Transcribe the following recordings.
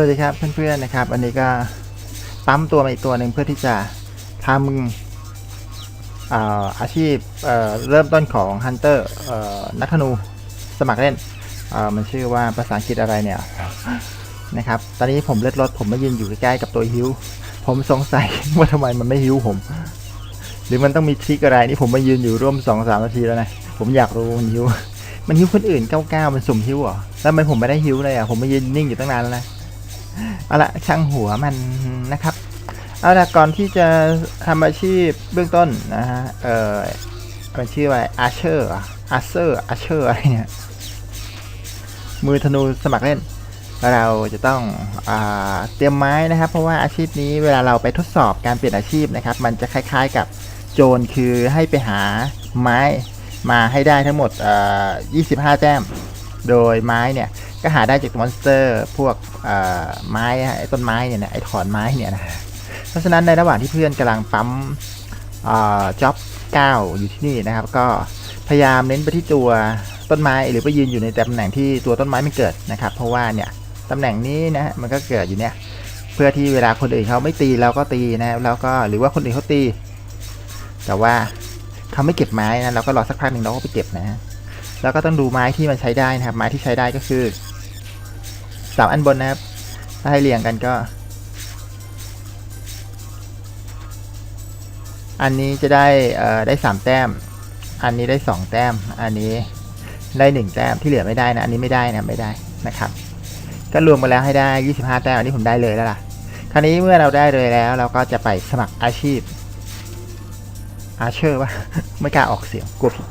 วัสดีครับเพื่อนๆนะครับอันนี้ก็ปั๊มตัวมาอีกตัวหนึ่งเพื่อที่จะทำอ่าอาชีพเอ่อเริ่มต้นของฮันเตอร์นักธนูสมัครเล่นเอ่อมันชื่อว่าภาษาอังกฤษอะไรเนี่ยนะครับ ตอนนี้ผมเลือดรถผมมายืนอยู่ใกล้ๆกับตัวฮิวผมสงสัยว่าทำไมมันไม่ฮิวผม หรือมันต้องมีทริคอะไรนี่ผมมายืนอยู่ร่วมสองสามนาทีแล้วนะผมอยากรู้มันฮิวมันฮิวคนอื่นเก้าเก้ามันสุ่มฮิวเหรอแล้วทำไมผมไม่ได้ฮิวเลยอะผมมายืนนิ่งอยู่ตั้งนานแล้วนะ เอาละช่างหัวมันนะครับ เอาละก่อนที่จะทำอาชีพเบื้องต้นนะฮะ เออมันชื่อว่าอาเชอร์อาเซอร์อาเชอร์อะไรเนี่ยมือธนูสมัครเล่น เราจะต้องอเตรียมไม้นะครับ เพราะว่าอาชีพนี้เวลาเราไปทดสอบการเปลี่ยนอาชีพนะครับ มันจะคล้ายๆกับโจรคือให้ไปหาไม้มาให้ได้ทั้งหมด25 แต้ม โดยไม้เนี่ยก็หาได้จากมอนสเตอร์ พวกไม้ไอ้ต้นไม้เนี่ยนะไอ้ถอนไม้เนี่ยนะเพราะฉะนั้นในระหว่างที่เพื่อนกำลังปั๊มจ็อบ9อยู่ที่นี่นะครับ ก็พยายามเน้นไปที่ตัวต้นไม้หรือไปยืนอยู่ในตำแหน่งที่ตัวต้นไม้ไม่เกิดนะครับ เพราะว่าเนี่ยตำแหน่งนี้นะมันก็เกิดอยู่เนี่ยเพื่อที่เวลาคนอื่นเขาไม่ตีเราก็ตีนะแล้วก็หรือว่าคนอื่นเขาตี แต่ว่าเขาไม่เก็บไม้นะเราก็รอสักพักหนึ่งเราก็ไปเก็บนะแล้วก็ต้องดูไม้ที่มันใช้ได้นะครับ ไม้ที่ใช้ได้ก็คือ สามอันบนนะครับ ถ้าให้เรียงกันก็ อันนี้จะได้เอ่อได้สามแต้ม อันนี้ได้สองแต้ม อันนี้ได้หนึ่งแต้มที่เหลือไม่ได้นะ อันนี้ไม่ได้นะไม่ได้นะครับ ก็รวมกันแล้วให้ได้ยี่สิบห้าแต้มอันนี้ผมได้เลยแล้วล่ะ คราวนี้เมื่อเราได้เลยแล้ว เราก็จะไปสมัครอาชีพอาเชอร์วะไม่กล้าออกเสียงกลัวผิด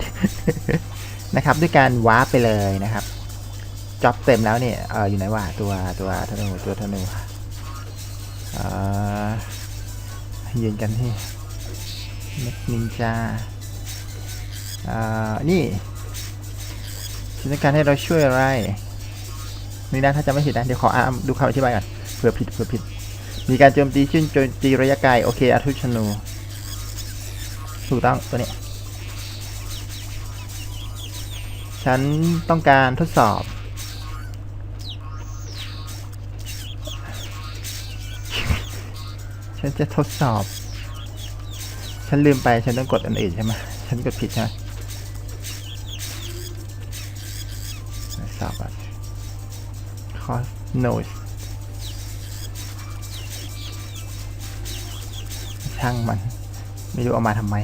นะครับ ด้วยการวาร์ปไปเลยนะครับ จ็อบเต็มแล้วเนี่ยเอออยู่ไหนวะตัวตัวธนูตัวธนูเอ่อยืนกันที่เม็ดนินจาเอ่อนี่ฉันต้องการให้เราช่วยอะไรนี่นะถ้าจะไม่ผิดนะเดี๋ยวขออ่านดูคำอธิบายก่อนเผื่อผิดเผื่อผิด มีการโจมตีชื่นโจมตีระยะไกลโอเคอาทุชนูถูกต้องตัวนี้ ฉันต้องการทดสอบ ฉันจะทดสอบ ฉันลืมไปฉันต้องกดอันอื่นใช่ไหมฉันกดผิดใช่ไหมสอบอะ cost noise ช่างมัน ไม่รู้เอามาทำไม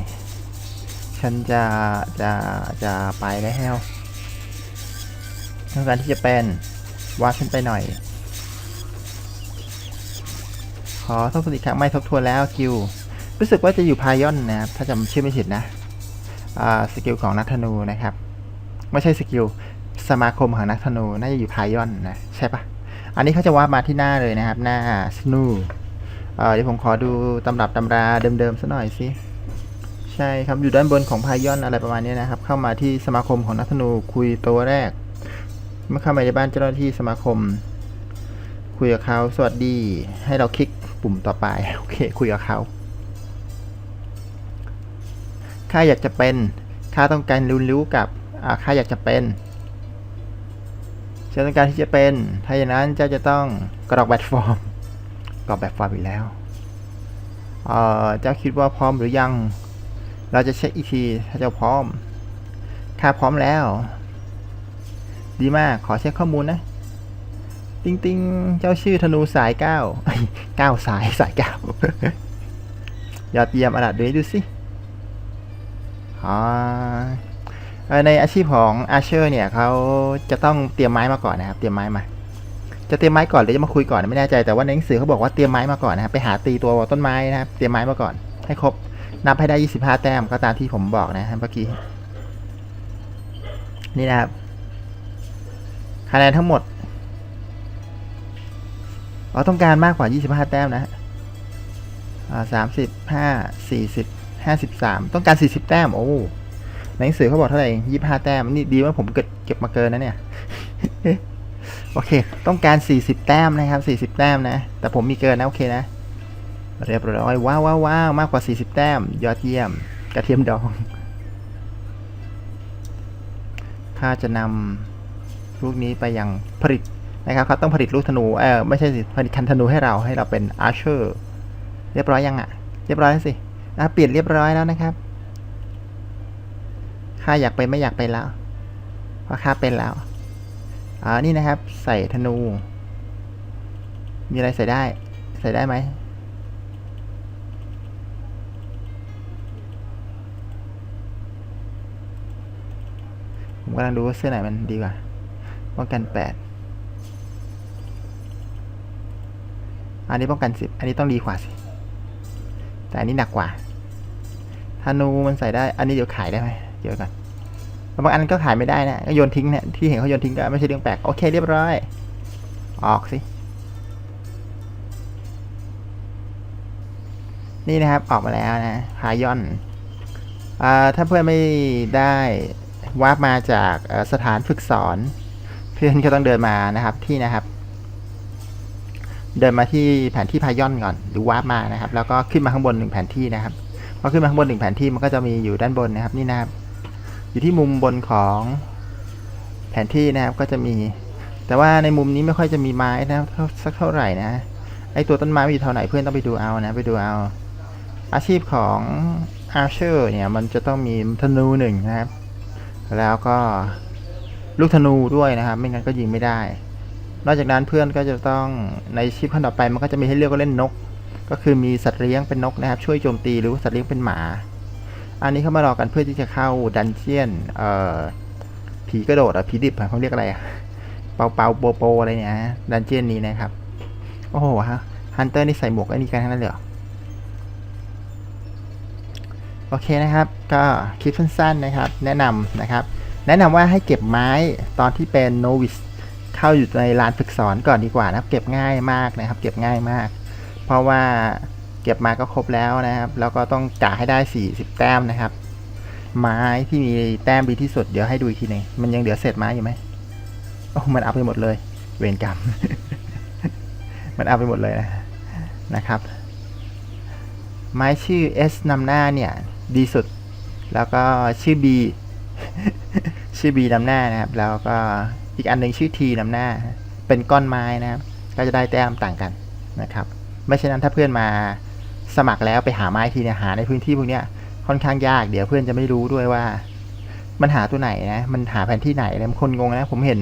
ฉันจะ จะ จะไปแล้วต้องการที่จะเป็นวาดฉันไปหน่อย ขอทบทวนอีกครั้งไม่ทบทวนแล้วกิลรู้สึกว่าจะอยู่พายอนนะครับถ้าจำชื่อไม่ผิดนะสกิลของนักธนูนะครับ ไม่ใช่สกิลสมาคมของนักธนูน่าจะอยู่พายอนนะใช่ปะอันนี้เขาจะวาดมาที่หน้าเลยนะครับ หน้าสนูเดี๋ยวผมขอดูตำรับตำราเดิมๆสัหน่อยสิใช่ครับอยู่ด้านบนของพายอนอะไรประมาณนี้นะครับ เข้ามาที่สมาคมของนักธนูคุยตัวแรกเมื่อเข้ามาในบ้านเจ้าหน้าที่สมาคม คุยกับเขาสวัสดี ให้เราคลิก ปุ่มต่อไป โอเค คุยกับเขาข้าอยากจะเป็นข้าต้องการรู้รู้กับอาข้าอยากจะเป็นฉันต้องการที่จะเป็น ถ้าอย่างนั้นเจ้าจะต้องกรอกแบบฟอร์ม กรอกแบบฟอร์มอีกแล้ว เอ่อ เจ้าคิดว่าพร้อมหรือยัง เราจะเช็คอีกทีถ้าเจ้าพร้อม ข้าพร้อมแล้ว ดีมาก ขอเช็คข้อมูลนะ ติงติงเจ้าชื่อธนูสายเก้าเก้าสายสายเก้ายอดเยี่ยมอะล่ะดูให้ดูสิอ๋อในอาชีพของอาเชอร์เนี่ยเขาจะต้องเตรียมไม้มาก่อนนะครับ เตรียมไม้มา จะเตรียมไม้ก่อนหรือจะมาคุยก่อนไม่แน่ใจแต่ว่าในหนังสือเขาบอกว่าเตรียมไม้มาก่อนนะครับไปหาตีตัวต้นไม้นะครับ เตรียมไม้มาก่อน ให้ครบนับให้ได้ 25 แต้มก็ตามที่ผมบอกนะครับเมื่อกี้นี่นะครับคะแนนทั้งหมด อ๋อต้องการมากกว่า 25 แต้มนะฮะสามสิบห้าสี่สิบห้าสิบสามต้องการ40แต้ม โอ้ในหนังสือเขาบอกเท่าไหร่25แต้ม นี่ดีว่าผมเก็บเก็บมาเกินนะเนี่ย โอเค ต้องการ40แต้มนะครับ40แต้มนะ แต่ผมมีเกินนะ โอเคนะ เรียบร้อยว้าวว้าวว้าวมากกว่า40แต้ม ยอดเยี่ยม กระเทียมดองข้าจะนำพวกนี้ไปยังผลิต นะครับเขาต้องผลิตลูกธนูเออไม่ใช่สิผลิตคันธนูให้เราให้เราเป็นอาร์เชอร์เรียบร้อยยังอะเรียบร้อยสิอะเปลี่ยนเรียบร้อยแล้วนะครับข้าอยากเป็นไม่อยากเป็นแล้วเพราะข้าเป็นแล้วอ่านี่นะครับ ใส่ธนู มีอะไรใส่ได้ ใส่ได้ไหมผมกำลังดูว่าเสื้อไหนมันดีกว่าป้องกันแปด อันนี้ป้องกันสิบอันนี้ต้องดีกว่าสิ แต่อันนี้หนักกว่าธนูมันใส่ได้ อันนี้เดี๋ยวขายได้ไหมเดี๋ยวก่อนบางอันก็ขายไม่ได้นะก็โยนทิ้งเนี่ยที่เห็นเขาโยนทิ้งก็ไม่ใช่เรื่องแปลก โอเคเรียบร้อย ออกสิ นี่นะครับออกมาแล้วนะพายอนอ่าถ้าเพื่อนไม่ได้วาร์ปมาจากสถานฝึกสอน เพื่อนก็ต้องเดินมานะครับที่นะครับ เดินมาที่แผนที่พายอนก่อน หรือวาร์ปมานะครับ แล้วก็ขึ้นมาข้างบนหนึ่งแผนที่นะครับพอขึ้นมาข้างบนหนึ่งแผนที่มันก็จะมีอยู่ด้านบนนะครับนี่นะครับ อยู่ที่มุมบนของแผนที่นะครับก็จะมี แต่ว่าในมุมนี้ไม่ค่อยจะมีไม้นะครับสักเท่าไหร่นะไอตัวต้นไม้มันอยู่เท่าไหนเพื่อนต้องไปดูเอานะไปดูเอา อาชีพของอาร์เชอร์เนี่ยมันจะต้องมีธนูหนึ่งนะครับ แล้วก็ลูกธนูด้วยนะครับ ไม่งั้นก็ยิงไม่ได้ นอกจากนั้นเพื่อนก็จะต้องในชิปขั้นต่อไปมันก็จะมีให้เลือกว่าเล่นนก ก็คือมีสัตว์เลี้ยงเป็นนกนะครับ ช่วยโจมตีหรือว่าสัตว์เลี้ยงเป็นหมา อันนี้เขามารอกันเพื่อที่จะเข้าดันเจียนเอ่อผีกระโดดอะผีดิบเขาเรียกอะไรอะเปาเปาโปโปอะไรเนี่ยนะดันเจียนนี้นะครับโอ้โหฮะฮันเตอร์นี่ใส่หมวกอ้นี่กันทั้งนั้นเลยเหรอโอเคนะครับ ก็คลิปสั้นๆนะครับ แนะนำนะครับ แนะนำว่าให้เก็บไม้ตอนที่เป็นโนวิส เข้าอยู่ในลานฝึกสอนก่อนดีกว่านะครับ เก็บง่ายมากนะครับ เก็บง่ายมาก เพราะว่าเก็บมาก็ครบแล้วนะครับ แล้วก็ต้องกะให้ได้ 40 แต้มนะครับ ไม้ที่มีแต้มดีที่สุดเดี๋ยวให้ดูอีกทีหนึงมันยังเหลือเศษไม้อยู่ไหมโอ้มันเอาไปหมดเลย เวรกรรม มันเอาไปหมดเลยนะนะครับ ไม้ชื่อ S นำหน้าเนี่ยดีสุด แล้วก็ชื่อ B ชื่อ B นำหน้านะครับ แล้วก็อีกอันหนึ่งชื่อ T นำหน้า เป็นก้อนไม้นะครับ ก็จะได้แต้มต่างกันนะครับ ไม่เช่นนั้นถ้าเพื่อนมาสมัครแล้วไปหาไม้ทีเนี่ยหาในพื้นที่พวกเนี้ยค่อนข้างยากเดี๋ยวเพื่อนจะไม่รู้ด้วยว่า มันหาตัวไหนนะ มันหาแผนที่ไหนอะไรคนงงนะ ผมเห็น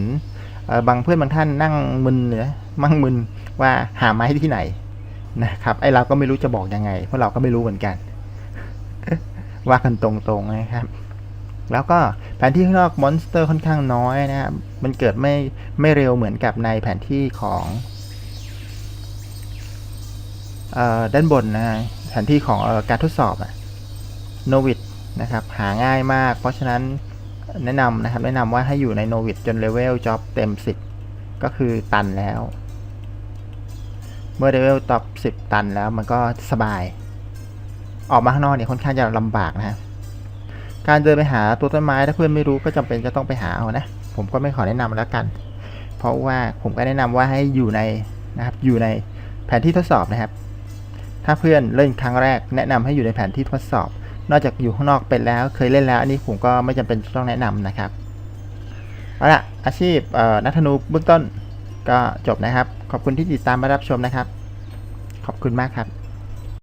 บางเพื่อนบางท่านนั่งมึนเลยนะมั่งมึนว่าหาไม้ที่ไหนนะครับ ไอเราก็ไม่รู้จะบอกยังไง เพราะเราก็ไม่รู้เหมือนกัน ว่ากันตรงๆนะครับ แล้วก็แผนที่ข้างนอกมอนสเตอร์ค่อนข้างน้อยนะครับมันเกิดไม่ไม่เร็วเหมือนกับในแผนที่ของออด้านบนนะแผนที่ของออการทดสอบอะโนวิดนะครับหาง่ายมาก เพราะฉะนั้นแนะนำนะครับแนะนำว่าให้อยู่ในโนวิดจนเลเวลจ็อบเต็ม 10 ก็คือตันแล้ว เมื่อเลเวลต็อป10 ตันแล้วมันก็สบาย ออกมาข้างนอกเนี่ยค่อนข้างจะลำบากนะฮะ การเดินไปหาตัวต้นไม้ถ้าเพื่อนไม่รู้ก็จำเป็นจะต้องไปหาเอานะ ผมก็ไม่ขอแนะนำแล้วกัน เพราะว่าผมก็แนะนำว่าให้อยู่ในนะครับอยู่ในแผนที่ทดสอบนะครับ ถ้าเพื่อนเล่นครั้งแรก แนะนำให้อยู่ในแผนที่ทดสอบ นอกจากอยู่ข้างนอกเป็นแล้วเคยเล่นแล้ว อันนี้ผมก็ไม่จำเป็นต้องแนะนำนะครับเอาละอาชีพนักธนูเบื้องต้นก็จบนะครับ ขอบคุณที่ติดตามมารับชมนะครับ ขอบคุณมากครับ